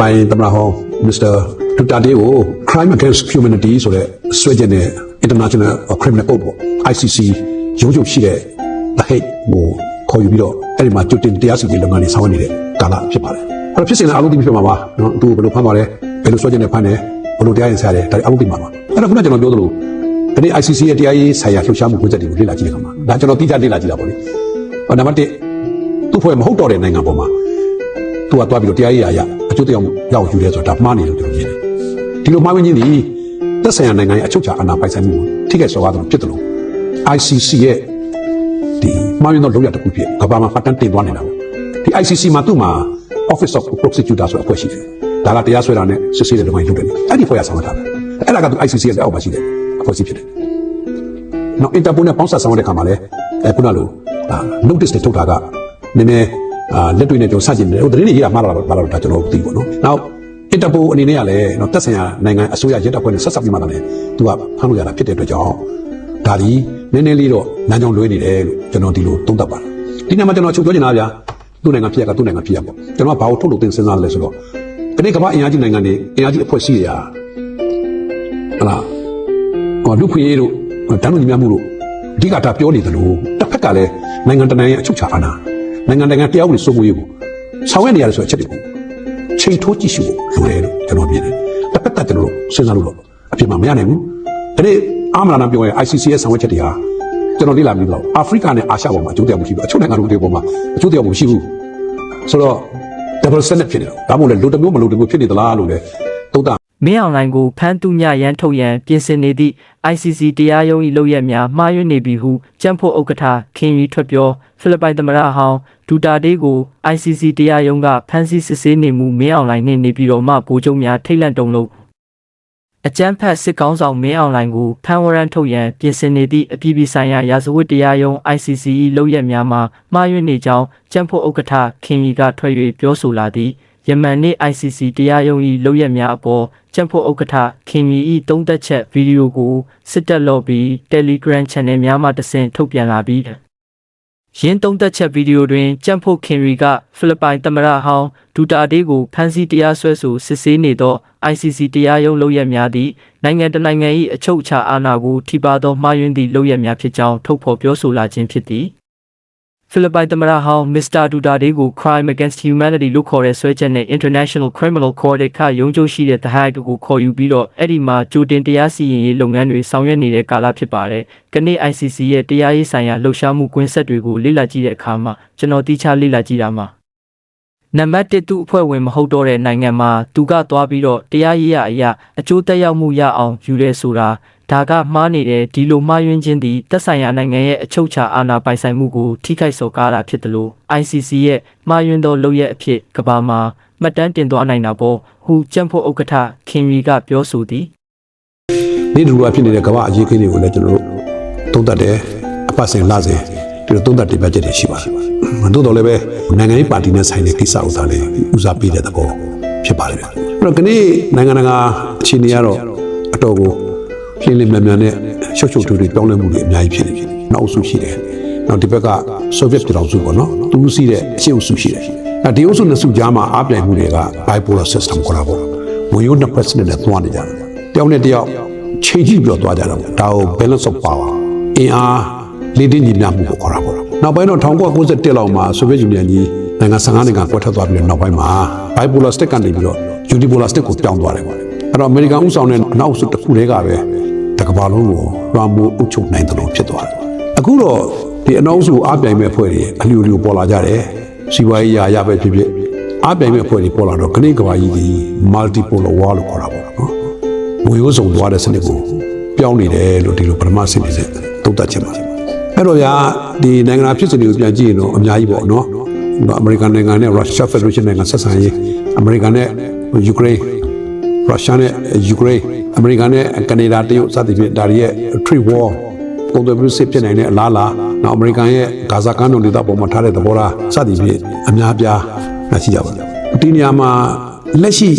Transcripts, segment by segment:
ပိုင်းသမ္မတဟောင်း Mr. Duterte ကို crime against humanity ဆိုတဲ့ဆွဲချက်နဲ့ International Criminal Court ပေါ့ ICC ရုံးချုပ်ရှိတဲ့ The Hague ကိုခေါ်ယူပြီးတော့အဲ့ဒီမှာကြိုတင်တရားစီရင်လုပ်ငန်းတွေဆောင်ရွက်နေတဲ့ကာလဖြစ်ပါတယ်အဲ့တော့ဖြစ်စဉ်လည်းအလုံးသိဖြစ်မှာပါနော်သူဘယ်လိုဖမ်းသွားလဲဘယ်လိုဆွဲချက်နဲ့ဖမ်းတယ်ဘယ်လိုတရားရင်ဆရာတယ်ဒါအလုံးသိမှာပါအဲ့တော့ခုနကကျွန်တော်ပြောသလိုဒီနေ့ ICC ရဲ့တရားရေးဆိုင်ရာလှုပ်ရှားမှုကွင်းဆက်တွေကိုလေ့လာကြည့်တဲ့အခါမှာဒါကျွန်တော်တိကျလေ့လာကြည့်တာပေါ့လေဟောနံပါတ်1သူ့ဖွဲ့မဟုတ်တော့တဲ့နိုင်ငံပေါ်မှာသူကသွားပြီးတော့တရားရေးရာရအ ကျိုးတရားမှုရအောင်ယူရဲဆိုတာဒါမှားနေလို့ကျွန်တော်မြင်တယ်ဒီလိုမှားဝင်ခြင်းဒီသက်ဆိုင်ရာနိုင်ငံရဲ့အချုပ်ချာအာဏာပိုင်ဆိုင်မှုကိုထိခိုက်စော်ကားတယ်ဖြစ်တယ်လို့ ICC ရဲ့ဒီမှားဝင်သောလုပ်ရတစ်ခုဖြစ်ကမ္ဘာမှာဖတ်တမ်းတင်သွားနေတာပေါ့ဒီ ICC မှာသူ့မှာ Office of Prosecutor ဆိုတဲ့အဖွဲ့ရှိတယ်ဒါကတရားစွဲတာနဲ့စစ်ဆေးတဲ့လုပ်ငန်းလုပ်တယ်အဲ့ဒီဖွဲ့ရဆောင်တာအဲ့ဒါကသူ ICC ရဲ့လက်အောက်မှာရှိတယ်အဖွဲ့အစည်းဖြစ်တယ်နောက် Interpol နဲ့ပေါင်းစပ်ဆောင်တဲ့ခါမှာလည်းအဲခုနလိုအာ notice တွေထုတ်တာကနည်းနည်း အာလက်တွေ့နဲ့ကျွန်တော်စကြည့်နေတယ်ဟိုသတင်းတွေရေးတာမှားလာတော့မှားလာတော့ဒါကျွန်တော်သိပေါ့နော်နောက် Interpol အနေနဲ့ကလည်းနော်တက်ဆိုင်ရာနိုင်ငံအစိုးရရဲတပ်ဖွဲ့နဲ့ဆက်ဆက်ပြီးမှလည်းသူကဖမ်းလို့ရတာဖြစ်တဲ့အတွက်ကြောင့်ဒါဒီနည်းနည်းလေးတော့လမ်းကြောင်းလွဲနေတယ်လို့ကျွန်တော်ဒီလိုသုံးသပ်ပါတယ်ဒီနေ့မှာကျွန်တော်ချုပ်ပြောချင်တာဗျာသူ့နိုင်ငံဖြစ်ရကသူ့နိုင်ငံဖြစ်ရပေါ့ကျွန်တော်ကဘာလို့ထုတ်လို့တင်စဉ်းစားလဲဆိုတော့ဒီနေ့ကမ္ဘာအင်အားကြီးနိုင်ငံတွေအင်အားကြီးအဖွဲ့အစည်းတွေဟာဟလာဟောလူခွေရေးတို့တန်းလူညီများမှုတို့အဓိကဒါပြောနေတယ်လို့တစ်ဖက်ကလည်းနိုင်ငံတကာရဲ့အချုပ်ချာအာဏာ နိုင်ငံတကာတရားဥပဒေစိုးမိုးရေးကိုဆောင်ရွက်နေရတယ်ဆိုတဲ့အချက်တွေကိုချိန်ထိုးကြည့်ရှုဖို့လိုတယ်လို့ကျွန်တော်မြင်တယ်။တစ်ဖက်ကကျွန်တော်တို့စဉ်းစားလို့တော့အပြစ်မှမရနိုင်ဘူး။ဒါနဲ့အာမလာနာပြောရင် ICC ရဲ့ဆောင်ရွက်ချက်တွေဟာကျွန်တော်လေ့လာပြီးတော့အာဖရိကနဲ့အာရှပေါ်မှာအကျိုးတရားမှုရှိဘူး။အချို့နိုင်ငံတွေပေါ်မှာအကျိုးတရားမှုရှိဘူး။ဆိုတော့ double standard ဖြစ်နေတော့ဒါမှမဟုတ်လေလိုတစ်မျိုးမလိုတစ်မျိုးဖြစ်နေသလားလို့လေသုံးတာ မင်းအွန်လိုင်းကိုဖမ်းသူညရန်ထုတ်ရန်ပြင်ဆင်နေသည့် ICC တရားရုံး၏လုပ်ရက်များမှားယွင်းနေပြီဟုကြံ့ဖို့ဥက္ကဋ္ဌခင်ရီထွက်ပြောဖိလစ်ပိုင်သမ္မတဟောင်းဒူတာတေးကို ICC တရားရုံးကဖမ်းဆီးစစ်ဆေးနေမှုမင်းအွန်လိုင်းနှင့်နေပြည်တော်မှဗိုလ်ချုပ်များထိတ်လန့်တုန်လှုပ်အကြမ်းဖက်စစ်ကောင်းဆောင်မင်းအွန်လိုင်းကိုဖမ်းဝရမ်းထုတ်ရန်ပြင်ဆင်နေသည့်အပြည်ပြည်ဆိုင်ရာရာဇဝတ်တရားရုံး ICC ၏လုပ်ရက်များမှာမှားယွင်းနေကြောင်းကြံ့ဖို့ဥက္ကဋ္ဌခင်ရီကထွက်၍ပြောဆိုလာသည် ယမန်နေ့ ICC တရားရုံး၏လုပ်ရက်များအပေါ်ကျန်းဖို့ဥက္ကဋ္ဌခင်မီ၏တုံးသက်ချက်ဗီဒီယိုကိုစစ်တပ်လော်ပြီး Telegram Channel များမှတဆင့်ထုတ်ပြန်လာပြီးရင်းတုံးသက်ချက်ဗီဒီယိုတွင်ကျန်းဖို့ခင်ရီကဖိလစ်ပိုင်သမ္မတဟောင်းဒူတာတေးကိုဖမ်းဆီးတရားစွဲဆိုစစ်ဆေးနေသော ICC တရားရုံးလုပ်ရက်များသည့်နိုင်ငံတကာနိုင်ငံ၏အချုပ်အခြာအာဏာကိုထိပါသောမှားယွင်းသည့်လုပ်ရက်များဖြစ်ကြောင်းထုတ်ဖော်ပြောဆိုလာခြင်းဖြစ်သည် ဖိလစ်ပိုင်သမ္မတဟောင်းမစ္စတာဒူတာဒေးကို crime against humanity လို့ခေါ်တဲ့ဆွဲချက်နဲ့ International Criminal Court ကရုံးချုပ်ရှိတဲ့ The Hague ကိုခေါ်ယူပြီးတော့အဲ့ဒီမှာကြိုတင်တရားစီရင်ရေးလုပ်ငန်းတွေဆောင်ရွက်နေတဲ့ကာလဖြစ်ပါတယ်။ကနေ့ ICC ရဲ့တရားရေးဆိုင်ရာလှုပ်ရှားမှုကွင်းဆက်တွေကိုလေ့လာကြည့်တဲ့အခါမှာကျွန်တော်တိကျလေ့လာကြည့်တာမှာ နံပါတ်1သူအဖွဲ့ဝင်မဟုတ်တော့တဲ့နိုင်ငံမှာသူကသွားပြီးတော့တရားရေးရအရာအကျိုးသက်ရောက်မှုရအောင်ယူရဲဆိုတာဒါကမှားနေတယ်ဒီလိုမှားယွင်းခြင်းသည်သက်ဆိုင်ရာနိုင်ငံရဲ့အချုပ်အခြာအာဏာပိုင်ဆိုင်မှုကိုထိခိုက်စော်ကားတာဖြစ်တယ်လို့ ICC ရဲ့မှားယွင်းသောလုပ်ရက်အဖြစ်ကမ္ဘာမှာမှတ်တမ်းတင်သွားနိုင်တာပေါ့ဟူကြံ့ဖို့ဥက္ကဋ္ဌခင်ရီကပြောဆိုသည်နေ့တူကဖြစ်နေတဲ့ကမ္ဘာအရေးခင်းတွေကိုလည်းကျွန်တော်တို့သုံးသပ်တယ်အပတ်စဉ်လစဉ် ဒီလိုသုံးသပ်တင်ပြချက်တွေရှိပါတယ်။သို့တော်လည်းပဲနိုင်ငံရေးပါတီနဲ့ဆိုင်တဲ့ကိစ္စဥစ္စာလေးဦးစားပေးတဲ့သဘောဖြစ်ပါတယ်ဗျ။အဲ့တော့ကနေ့နိုင်ငံတကာအခြေအနေကတော့အတော်ကိုပြင်းလင်းမြန်မြန်နဲ့ရှုပ်ရှုပ်ထွေးထွေးပြောင်းလဲမှုတွေအများကြီးဖြစ်နေပြီ။နောက်အစုရှိတယ်။နောက်ဒီဘက်ကဆိုဗီယက်ပြည်ထောင်စုပေါ့နော်။သူစီးတဲ့အရှေ့အစုရှိတယ်။အဲဒီအုပ်စုနှစ်စုကြားမှာအားပြိုင်မှုတွေက bipolar system ခေါ်တာပေါ့။ဝင်ရုံးနှစ်ဖက်စနစ်နဲ့သွားနေကြတယ်။တယောက်နဲ့တယောက်ချိန်ကြည့်ပြီးတော့သွားကြတာပေါ့ဒါကို balance of power အင်အား လေးတင်းညီမျှမှုကိုခေါ်တာပေါ့နောက်ပိုင်းတော့1991လောက်မှာဆိုဗီယက်ယူနီယံကြီးနိုင်ငံ15နိုင်ငံကွဲထွက်သွားပြီးတော့နောက်ပိုင်းမှာ bipolar stick ကနေပြီးတော့ unipolar stick ကိုပြောင်းသွားတယ်ပေါ့အဲ့တော့အမေရိကန်ဥဆောင်တဲ့နောက်စုတစ်ခုတည်းကပဲတကမ္ဘာလုံးကိုလွှမ်းမိုးအုပ်ချုပ်နိုင်တယ်လို့ဖြစ်သွားတယ်အခုတော့ဒီအနောက်စုကိုအားပြိုင်မဲ့အဖွဲ့တွေအလျူလျူပေါ်လာကြတယ်စီးပွားရေးရာရပဲဖြစ်ဖြစ်အားပြိုင်မဲ့အဖွဲ့တွေပေါ်လာတော့ခဏကမ္ဘာကြီးဒီ multipolar war လို့ခေါ်တာပေါ့နော်ငွေရိုးစုံသွားတဲ့စနစ်ကိုပြောင်းနေတယ်လို့ဒီလိုပထမဆင့်နေတဲ့သုံးသပ်ချက်ပါ အဲ့တော့ဗျာဒီနိုင်ငံသားဖြစ်စဉ်တွေကိုပြန်ကြည့်ရင်တော့အများကြီးပေါ့နော်အမေရိကန်နိုင်ငံနဲ့ရုရှားဖက်ဒရေးရှင်းနိုင်ငံဆက်ဆံရေးအမေရိကန်နဲ့ယူကရိန်းရုရှားနဲ့ယူကရိန်းအမေရိကန်နဲ့ကနေဒါတရုတ်စသဖြင့်ဒါတွေရဲ့ trade war ပုံသွယ်ပြီးစစ်ဖြစ်နိုင်တဲ့အလားလားနောက်အမေရိကန်ရဲ့ဂါဇာကမ်းတော်ဒေသပေါ်မှာထားတဲ့သဘောထားစသဖြင့်အများပြားရှိကြပါတယ်ဒီနေရာမှာလက်ရှိ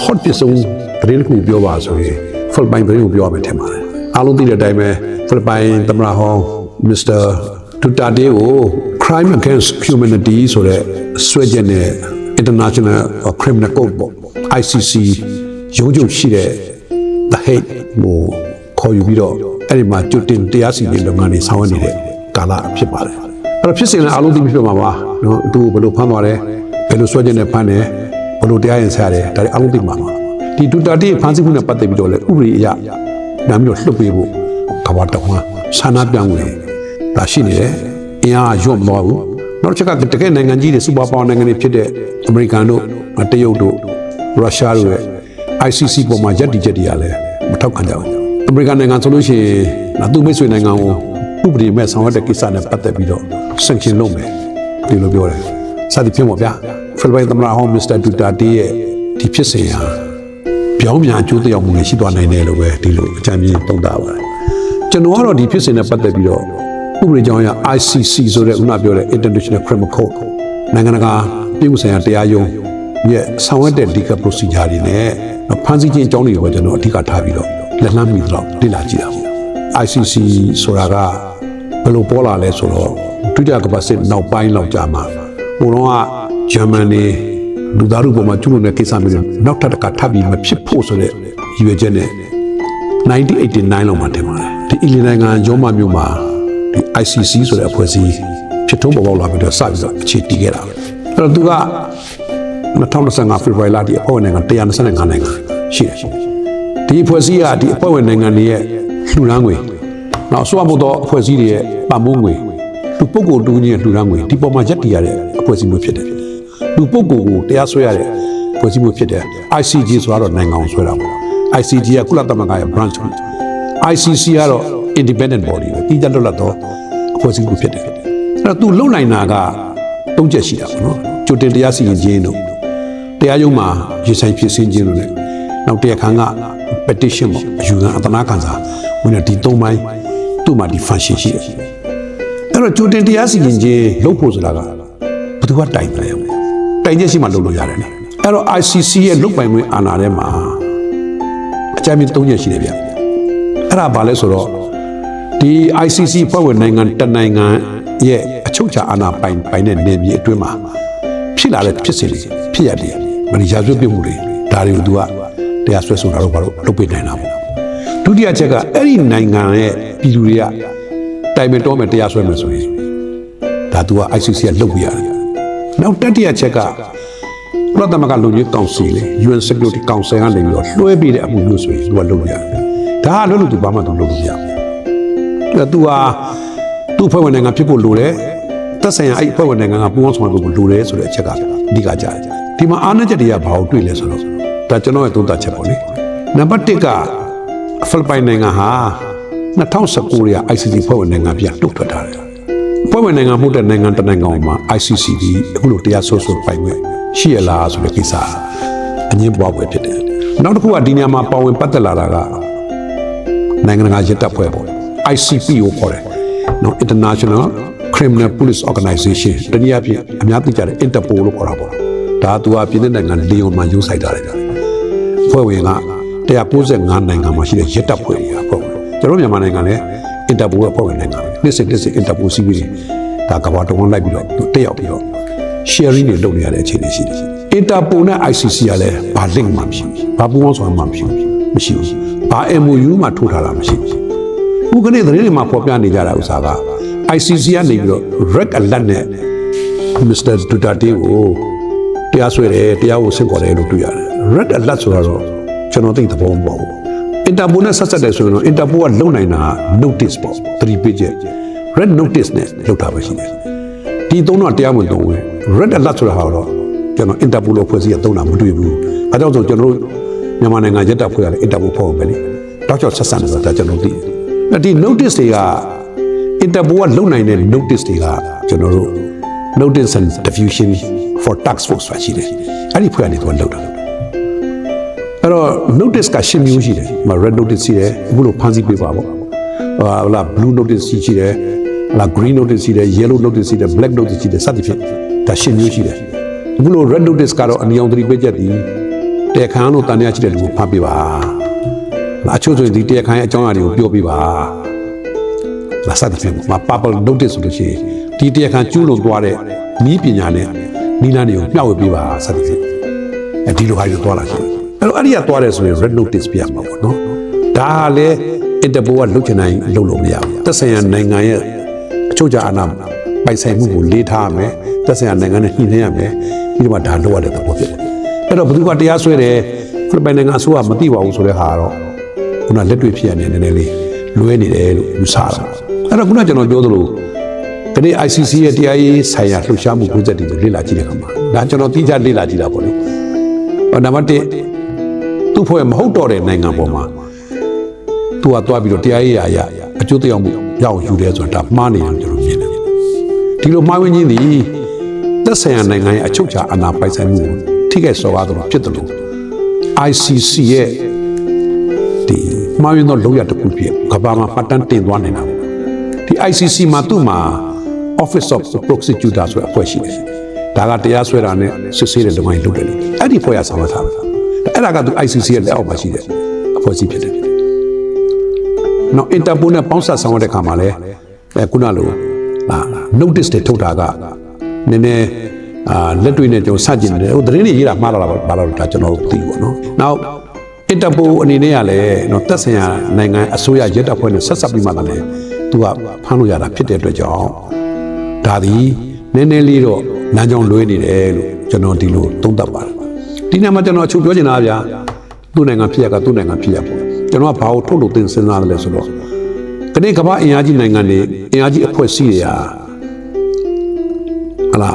hot ပစ်ဆုံးသတင်းတစ်ခုပြောပါဆိုရင်ဖိလစ်ပိုင်သတင်းကိုပြောရမယ်ထင်ပါတယ်အားလုံးသိတဲ့အတိုင်းပဲဖိလစ်ပိုင်သမ္မတဟောင်း မစ္စတာဒူတာတေကို crime against humanity ဆိုတဲ့ဆွဲချက်နဲ့ International Criminal Court ပေါ့ ICC ရုံးချုပ်ရှိတဲ့ The Hague ကိုခေါ်ယူပြီးတော့အဲ့ဒီမှာကျွတ်တင်တရားစီရင်လုပ်ငန်းတွေဆောင်ရွက်နေတဲ့ကာလဖြစ်ပါတယ်အဲ့တော့ဖြစ်စဉ်လည်းအားလုံးသိပြီးပြမှာပါနော်သူဘယ်လိုဖမ်းသွားတယ်ဘယ်လိုဆွဲချက်နဲ့ဖမ်းတယ်ဘယ်လိုတရားရင်ဆက်ရတယ်ဒါတွေအားလုံးသိမှာပါဒီဒူတာတီဖမ်းဆီးမှုနဲ့ပတ်သက်ပြီးတော့လည်းဥပဒေအရနားပြီးတော့လှုပ်ပေးဖို့ကဘာတော်မှာဆန္ဒပြောင်းလဲ ဒါရှိနေတယ်အင်အားရွတ်မသွားဘူးနောက်တစ်ချက်ကတကယ်နိုင်ငံကြီးတွေစူပါပါနိုင်ငံတွေဖြစ်တဲ့အမေရိကန်တို့တရုတ်တို့ရုရှားတို့ရဲ့ ICC ပေါ်မှာယက်တီချက်တွေကလည်းမထောက်ခံကြဘူးအမေရိကန်နိုင်ငံဆိုလို့ရှိရင်ငါသူ့မိတ်ဆွေနိုင်ငံကိုဥပဒေမဲ့ဆောင်ရွက်တဲ့ကိစ္စနဲ့ပတ်သက်ပြီးတော့ sanction လုပ်မယ်ဒီလိုပြောတယ်စသည်ဖြင့်ပေါ့ဗျာဖိလစ်ပိုင်သမ္မတဟောင်းမစ္စတာဒူတာတီရဲ့ဒီဖြစ်စဉ်ဟာပြောင်းပြန်အကျိုးသက်ရောက်မှုတွေရှိသွားနိုင်တယ်လို့ပဲဒီလိုအကြံဉာဏ်သုံးသပ်ပါတယ်ကျွန်တော်ကတော့ဒီဖြစ်စဉ်နဲ့ပတ်သက်ပြီးတော့ ဥပဒေကြောင်းအရ ICC ဆိုတဲ့ဥနာပြောတဲ့ International Criminal Court နိုင်ငံတကာပြည်မှုဆိုင်ရာတရားရုံးရဲ့ဆောင်ရွက်တဲ့ legal procedure တွေနဲ့ဖန်ဆီးခြင်းအကြောင်းတွေကိုကျွန်တော်အဓိကထားပြီးတော့လက်လှမ်းမိတော့လေ့လာကြည့်တာပေါ့ ICC ဆိုတာကဘယ်လိုပေါ်လာလဲဆိုတော့ဒုတိယကမ္ဘာစစ်နောက်ပိုင်းလောက်ကြာမှာဟိုတော့ကဂျာမန်နေလူသားတို့ပေါ်မှာကျူးလွန်တဲ့ကိစ္စမျိုးတွေနောက်ထပ်တစ်ခါထပ်ပြီးမဖြစ်ဖို့ဆိုတဲ့ရည်ရွယ်ချက်နဲ့1989လောက်မှာတင်ပါတယ်ဒီအီလီနိုင်ငံဂျောမမြို့မှာဒီ ICC ဆိုတဲ့အဖွဲ့အစည်းဖြစ်ထုံးပေါ်ပေါက်လာပြီးတော့စပြီးတော့အခြေတည်ခဲ့တာအဲ့တော့သူက2025ဖေဖော်ဝါရီလဒီအဖွဲ့ဝင်နိုင်ငံ125နိုင်ငံရှိတယ်ဒီအဖွဲ့အစည်းကဒီအဖွဲ့ဝင်နိုင်ငံတွေရဲ့လှူဒန်းငွေနောက်ဆွာဖို့တော့အဖွဲ့အစည်းတွေရဲ့ပံ့ပိုးငွေလူပုဂ္ဂိုလ်တူကြီးရဲ့လှူဒန်းငွေဒီပေါ်မှာရက်တည်ရတဲ့အဖွဲ့အစည်းမျိုးဖြစ်တယ်လူပုဂ္ဂိုလ်ကိုတရားစွဲရတဲ့အဖွဲ့အစည်းမျိုးဖြစ်တယ် ICJ ဆိုတော့နိုင်ငံကိုဆွဲတာပေါ့ ICJ ကကုလသမဂ္ဂရဲ့ branch ဖြစ်တယ် ICC ကတော့ independent body ပဲတည်ကြလွတ်လပ်သော အဖွဲ့အစည်းမျိုးဖြစ်တယ်အဲ့တော့သူလုံနိုင်တာကသုံးချက်ရှိတာပေါ့နော်ကြိုတင်တရားစီရင်ခြင်းတို့တရားရုံးမှာရေဆိုင်ဖြစ်စင်းခြင်းတို့ ਨੇ နောက်တရားခံက petition ပေါ့အယူခံအတနာခံစာဝင်တဲ့ဒီသုံးပိုင်းသူ့မှာဒီ function ရှိတယ်အဲ့တော့ကြိုတင်တရားစီရင်ခြင်းလုပ်ဖို့ဆိုတာကဘယ်သူကတိုင်တယ်လဲတိုင်ချက်ရှိမှလုပ်လို့ရတယ်လေအဲ့တော့ ICC ရဲ့လုပ်ပိုင်ခွင့်အာဏာထဲမှာအကြမ်းမြင့်သုံးချက်ရှိတယ်ဗျအဲ့ဒါဘာလဲဆိုတော့ ဒီ ICC ဖွဲ့ဝင်နိုင်ငံတစ်နိုင်ငံရဲ့အချုပ်ချာအာဏာပိုင်ပိုင်တဲ့နေပြည်အတွင်းမှာဖြစ်လာတဲ့ဖြစ်စဉ်တွေဖြစ်ရတယ်မရိယာစွပြမှုတွေဒါတွေကိုသူကတရားစွဲဆိုတာတော့ဘာလို့လုပ်ပေးနိုင်တာပေါ့ဒုတိယချက်ကအဲ့ဒီနိုင်ငံရဲ့ပြည်သူတွေကတိုင်ပင်တော့မယ်တရားစွဲမယ်ဆိုရင်ဒါသူက ICC ကလုပ်ပြရတယ်နောက်တတိယချက်ကကုလသမဂ္ဂလူကြီးကောင်စီလေ UN Security Council ကနေပြီးတော့လွှဲပေးတဲ့အမှုမျိုးဆိုရင်သူကလုပ်ရတယ်ဒါကလုပ်လို့သူဘာမှသူလုပ်လို့မရဘူး အဲ့သူဟာသူ့ဖွဲ့ဝင်နိုင်ငံဖြစ်ဖို့လိုတယ်သက်ဆိုင်ရာအဲ့ဖွဲ့ဝင်နိုင်ငံကပူးပေါင်းဆောင်ရွက်ဖို့လိုတယ်ဆိုတဲ့အချက်ကအဓိကကြားတယ်ဒီမှာအားနည်းချက်တွေကဘာလို့တွေ့လဲဆိုတော့ဒါကျွန်တော်ရဲ့သုံးသပ်ချက်ပေါ့လေနံပါတ်1ကဖိလစ်ပိုင်နိုင်ငံဟာ2019ရဲ့ ICC ဖွဲ့ဝင်နိုင်ငံပြန်တုတ်ထွက်ထားတယ်ဖွဲ့ဝင်နိုင်ငံမှုတဲ့နိုင်ငံတစ်နိုင်ငံမှာ ICC ဒီအခုလိုတရားစွဲဆိုပိုင်ခွင့်ရှိရလားဆိုတဲ့ကိစ္စအငင်းပွားပွဲဖြစ်တယ်နောက်တစ်ခုကဒီနေရာမှာပါဝင်ပတ်သက်လာတာကနိုင်ငံတကာရစ်တပ်ဖွဲ့ပေါ့ ICP ကိုခေါ်တယ်နော် International Criminal Police Organization တနည်းအားဖြင့်အများသိကြတဲ့ Interpol လို့ခေါ်တာပေါ့ဒါကသူကပြည်내နိုင်ငံလီယွန်မှာရုံးဆိုင်ထားတယ်ဗျဖွဲ့ဝင်က195နိုင်ငံမှာရှိတဲ့ရစ်တပ်ဖွဲ့တွေကပေါ့ကျွန်တော်မြန်မာနိုင်ငံလည်း Interpol ရဲ့ဖွဲ့ဝင်နိုင်ငံပဲနှစ်စဉ်နှစ်စဉ် Interpol စီးပြီးဒါကဘာတုံးလိုက်ပြီးတော့သူတက်ရောက်ပြီးတော့ sharing တွေလုပ်နေရတဲ့အခြေအနေရှိတယ် Interpol နဲ့ ICC ကလည်းဘာ link မှမရှိဘူးဘာပူးပေါင်းဆောင်မှမရှိဘူးမရှိဘူးဘာ MOU မှထိုးထားတာမရှိဘူး ခုကနေ့သတင်းတွေမှာပေါ်ပြနေကြတာဥစ္စာက ICC ကနေပြီးတော့ red alert နဲ့ Mr. Duterte ကိုတရားစွဲတယ်တရားကိုဆင့်ခေါ်တယ်လို့တွေ့ရတယ် red alert ဆိုတော့ကျွန်တော်သိတဲ့သဘောမပေါ့ဘူး Interpol နဲ့ဆက်ဆက်တယ်ဆိုရင်တော့ Interpol ကလုံနိုင်တာ notice ပေါ့3 page red notice နဲ့လောက်တာပဲရှိတယ်ဒီသုံးတော့တရားဝင်သုံးဝင် red alert ဆိုတာဟာတော့ကျွန်တော် Interpol လို့ဖွဲ့စည်းရသုံးတာမတွေ့ဘူးအဲကြောင့်ဆိုကျွန်တော်တို့မြန်မာနိုင်ငံရက်တပ်ဖွဲ့ရတယ် Interpol ဖွဲ့အောင်ပဲလေတောက်ချောက်ဆက်ဆက်နေတာကျွန်တော်သိတယ်အဲ့ ဒီ notice တွေက Interpol ကလုံနိုင်တဲ့ notice တွေကကျွန်တော်တို့ notice and diffusion for tax force ဆိုတာရှိတယ်အဲ့ဒီဖွဲ့ကနေတော့လောက်တာအဲ့တော့ notice ကရှင်းမျိုးရှိတယ်ဟို red notice ရှိတယ်အခုလိုဖန်ဆီးပေးပါပေါ့ဟာလာ blue notice ရှိတယ်ဟာလာ green notice ရှိတယ် yellow notice ရှိတယ် black notice ရှိတယ်စသဖြင့်ဒါရှင်းမျိုးရှိတယ်အခုလို red notice ကတော့အနီအောင်သတိပေးချက်ဒီတရားခံလို့တန်ရရှိတဲ့လူကိုဖတ်ပေးပါလာ အချို့ဆိုရင်ဒီတရားခံရဲ့အကြောင်းအရာတွေကိုပြောပြပါလာစသဖြင့်မှာ purple notice ဆိုလို့ရှိရင်ဒီတရားခံကျူးလွန်သွားတဲ့ဤပညာနဲ့နီလန်းတွေကိုမျှဝေပေးပါစသဖြင့်အဲဒီလိုဟာတွေသွားလာရှိတယ်အဲ့တော့အဲ့ဒီကသွားတယ်ဆိုရင် red notice ပြရမှာပေါ့နော်ဒါကလည်း Interpol ကလုတ်ချင်တိုင်းလုတ်လို့မရဘူးသက်ဆိုင်ရာနိုင်ငံရဲ့အချုပ်အခြာအာဏာပိုင်ဆိုင်မှုကိုလေးထားရမယ်သက်ဆိုင်ရာနိုင်ငံနဲ့ညှိနှိုင်းရမယ်ပြီးတော့မှဒါလုပ်ရတဲ့သဘောဖြစ်တယ်အဲ့တော့ဘယ်သူကတရားစွဲတယ်ဖိလစ်ပိုင်နိုင်ငံအစိုးရမသိပါဘူးဆိုတဲ့ဟာကတော့ ခုနလက်တွေ့ဖြစ်ရနေနည်းနည်းလေးလွဲနေတယ်လို့ယူဆတာအဲ့တော့ခုနကျွန်တော်ပြောသလိုဒီနေ့ ICC ရဲ့တရားရေးဆိုင်ရာလှုပ်ရှားမှု project တွေကိုလေ့လာကြည့်တဲ့အခါမှာဒါကျွန်တော်တိကျလေ့လာကြည့်တာပေါ့လေဟောနံပါတ်1သူ့ဖွဲ့မဟုတ်တော့တဲ့နိုင်ငံပေါ်မှာသူကသွားပြီးတော့တရားရေးရာအရအကျိုးသက်ရောက်မှုရအောင်ယူတယ်ဆိုတာဒါမှားနေတယ်ကျွန်တော်မြင်တယ်ဒီလိုမှားဝင်ခြင်းသည်သက်ဆိုင်ရာနိုင်ငံရဲ့အချုပ်အခြာအာဏာပိုင်ဆိုင်မှုကိုထိခိုက်စော်ကားသလိုဖြစ်တယ်လို့ ICC ရဲ့ဒီ မှားဝင်သောလောက်ရတစ်ခုဖြစ်ကမ္ဘာမှာမှတ်တမ်းတင်သွားနေတာပေါ့ဒီ ICC မှာသူ့မှာ Office of Prosecutor ဆိုတဲ့အဖွဲ့ရှိတယ်ဒါကတရားစွဲတာနဲ့စစ်ဆေးတဲ့လုပ်ငန်းလုပ်တယ်လေအဲ့ဒီဖွဲ့ရဆောင်ရွက်ထားတာအဲ့ဒါကသူ ICC ရဲ့လက်အောက်မှာရှိတဲ့အဖွဲ့အစည်းဖြစ်တယ်နော်အင်တာပိုနဲ့ပေါင်းဆက်ဆောင်ရတဲ့ခါမှာလဲအဲခုနလိုအာ notice တွေထုတ်တာကနည်းနည်းအာလက်တွေ့နဲ့ကျွန်တော်စကြင်တယ်ဟိုသတင်းတွေရေးတာမှားလာတာပါတော့ဒါကျွန်တော်တို့သိပေါ့နော်။နောက် အင်တာပိုအနေနဲ့ကလည်းနော်တက်ဆိုင်ရာနိုင်ငံအစိုးရရဲတပ်ဖွဲ့နဲ့ဆက်ဆက်ပြီးမှလည်းသူကဖမ်းလို့ရတာဖြစ်တဲ့အတွက်ကြောင့်ဒါသည်နည်းနည်းလေးတော့လမ်းကြောင်းလွဲနေတယ်လို့ကျွန်တော်ဒီလိုသုံးသပ်ပါတယ်။ဒီနေ့မှာကျွန်တော်အချုပ်ပြောချင်တာကဗျာသူ့နိုင်ငံဖြစ်ရကသူ့နိုင်ငံဖြစ်ရပေါ့ကျွန်တော်ကဘာကိုထုတ်လို့သင်စဉ်းစားတယ်လဲဆိုတော့ဒီနေ့ကမ္ဘာအင်အားကြီးနိုင်ငံတွေအင်အားကြီးအဖွဲ့အစည်းတွေဟာဟလာ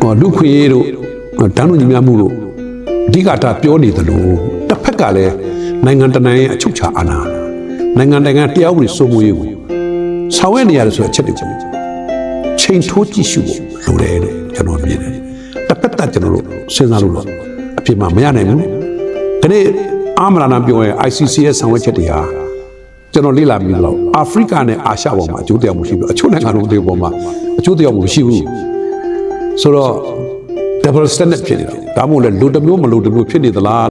ဟောလူခွေရေးတို့တန်းလို့ညီများမှုတို့အ ဓိကတာပြောနေသလိုတစ်ဖက်ကလည်းနိုင်ငံတနိုင်ငံရဲ့အချုပ်ချာအာဏာနိုင်ငံနိုင်ငံတရားဥပဒေစိုးမိုးရေးကိုဆောင်ရွက်နေရတယ်ဆိုတဲ့အချက်တွေကိုချိန်ထိုးကြည့်ရှုဖို့လိုတယ်လို့ကျွန်တော်မြင်တယ်တစ်ဖက်သက်ကျွန်တော်တို့စဉ်းစားလို့တော့အဖြစ်မှမရနိုင်ဘူးဒီနေ့အာမရနာပြောရင် ICC ရဲ့ဆောင်ရွက်ချက်တွေဟာကျွန်တော်လေ့လာပြီးတော့အာဖရိကနဲ့အာရှပေါ်မှာအကျိုးတရားမှုရှိပြီးအချို့နိုင်ငံတွေပေါ်မှာအကျိုးတရားမှုမရှိဘူးဆိုတော့ double standard ဖြစ်နေတာဒါမှမဟုတ်လေလူတစ်မျိုးမလူတစ်မျိုးဖြစ်နေသလား